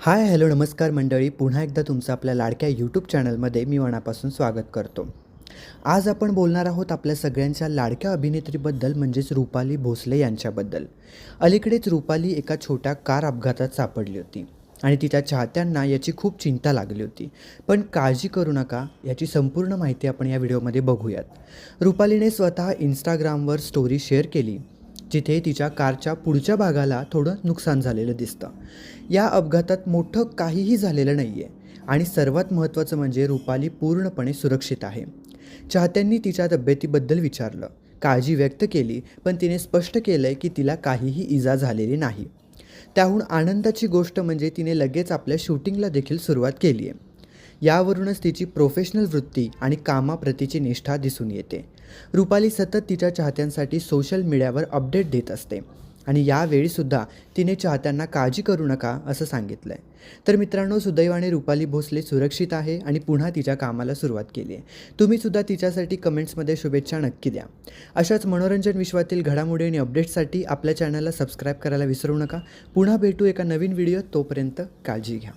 Hi hello नमस्कार मंडळी. पुन्हा एकदा तुमचं आपल्या लाडक्या यूट्यूब चॅनलमध्ये मी मनापासून स्वागत करतो. आज आपण बोलणार आहोत आपल्या सगळ्यांच्या लाडक्या अभिनेत्रीबद्दल म्हणजेच रुपाली भोसले यांच्याबद्दल. अलीकडेच रुपाली एका छोट्या कार अपघातात सापडली होती आणि तिच्या चाहत्यांना याची खूप चिंता लागली होती. पण काळजी करू नका याची संपूर्ण माहिती आपण या व्हिडिओमध्ये बघूयात. रुपालीने स्वतः इंस्टाग्रामवर स्टोरी शेअर केली. जिथे तिच्या कारच्या पुढच्या भागाला थोडं नुकसान झालेलं दिसतं. या अपघातात मोठं काहीही झालेलं नाही आहे आणि सर्वात महत्त्वाचं म्हणजे रुपाली पूर्णपणे सुरक्षित आहे. चाहत्यांनी तिच्या तब्येतीबद्दल विचारलं. काळजी व्यक्त केली पण तिने स्पष्ट केलं आहे की तिला काहीही इजा झालेली नाही. त्याहून आनंदाची गोष्ट म्हणजे तिने लगेच आपल्या शूटिंगला देखील सुरुवात केली आहे यावरूनच तिची प्रोफेशनल वृत्ती आणि कामाप्रतीची निष्ठा दिसून येते. रुपाली सतत तिच्या चाहत्यांसाठी सोशल मीडियावर अपडेट देत असते. आणि यावेळीसुद्धा तिने चाहत्यांना काळजी करू नका असं सांगितलं आहे तर मित्रांनो सुदैवाने रुपाली भोसले सुरक्षित आहे आणि पुन्हा तिच्या कामाला सुरुवात केली आहे तुम्हीसुद्धा तिच्यासाठी कमेंट्समध्ये शुभेच्छा नक्की द्या. अशाच मनोरंजन विश्वातील घडामोडी आणि अपडेट्ससाठी आपल्या चॅनलला सबस्क्राईब करायला विसरू नका. पुन्हा भेटू एका नवीन व्हिडिओत तोपर्यंत काळजी घ्या.